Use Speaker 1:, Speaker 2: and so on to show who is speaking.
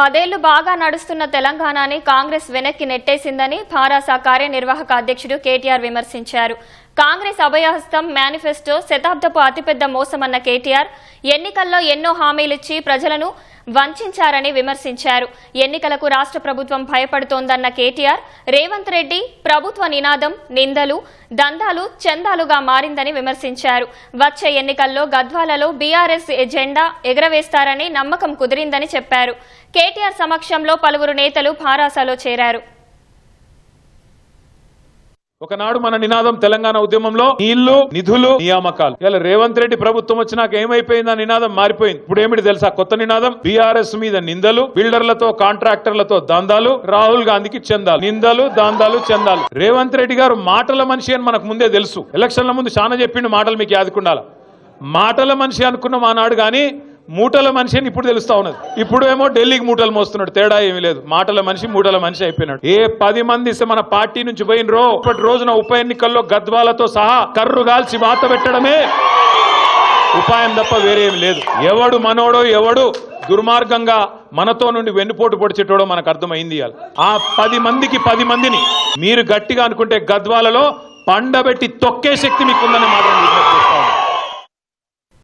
Speaker 1: పదేళ్ళు బాగా నడుస్తున్న తెలంగాణని కాంగ్రెస్ వెనక్కి నెట్టేసిందని భారాస కార్యనిర్వాహక అధ్యక్షుడు కేటీఆర్ విమర్శించారు. కాంగ్రెస్ అభయహస్తం మేనిఫెస్టో శతాబ్దపు అతిపెద్ద మోసమన్న కేటీఆర్ ఎన్నికల్లో ఎన్నో హామీలిచ్చి ప్రజలను వంచారని విమర్శించారు. ఎన్నికలకు రాష్ట్ర ప్రభుత్వం భయపడుతోందన్న కేటీఆర్ రేవంత్ రెడ్డి ప్రభుత్వ నినాదం నిందలు దందాలు చందాలుగా మారిందని విమర్శించారు. వచ్చే ఎన్నికల్లో గద్వాలలో బీఆర్ఎస్ ఎజెండా ఎగరవేస్తారని నమ్మకం కుదిరిందని చెప్పారు. కేటీఆర్ సమక్షంలో పలువురు నేతలు భారాసలో చేరారు.
Speaker 2: ఒకనాడు మన నినాదం తెలంగాణ ఉద్యమంలో నీళ్ళు నిధులు నియామకాలు. ఇలా రేవంత్ రెడ్డి ప్రభుత్వం వచ్చినాక ఏమైపోయింది? ఆ నినాదం మారిపోయింది. ఇప్పుడు ఏమిటి తెలుసా? కొత్త నినాదం? బీఆర్ఎస్ మీద నిందలు బిల్డర్లతో కాంట్రాక్టర్లతో దందాలు రాహుల్ గాంధీకి చెందాలు. నిందలు దాందాలు చెందాలు. రేవంత్ రెడ్డి గారు మాటల మనిషి అని మనకు ముందే తెలుసు. ఎలక్షన్ల ముందు చాలా చెప్పిండు మాటలు మీకు యాదుకుండాల. మాటల మనిషి అనుకున్నాం ఆనాడు కానీ మూటల మనిషి అని ఇప్పుడు తెలుస్తా ఉన్నది. ఇప్పుడు ఏమో ఢిల్లీకి మూటలు మోస్తున్నాడు తేడా ఏమీ లేదు. మాటల మనిషి మూటల మనిషి అయిపోయినాడు. ఏ పది మంది ఇస్తే మన పార్టీ నుంచి పోయినరో ఇప్పటి రోజున ఉప ఎన్నికల్లో గద్వాలతో సహా కర్రు గాల్చి వాత పెట్టడమే. ఉపాయం తప్ప వేరేం లేదు. ఎవడు మనోడో ఎవడు దుర్మార్గంగా మనతో నుండి వెన్నుపోటు పొడిచేటోడో మనకు అర్థమైంది ఇవాళ ఆ పది మందికి పది మందిని మీరు గట్టిగా అనుకుంటే గద్వాలలో పండబెట్టి తొక్కే శక్తి మీకుందని మాత్రం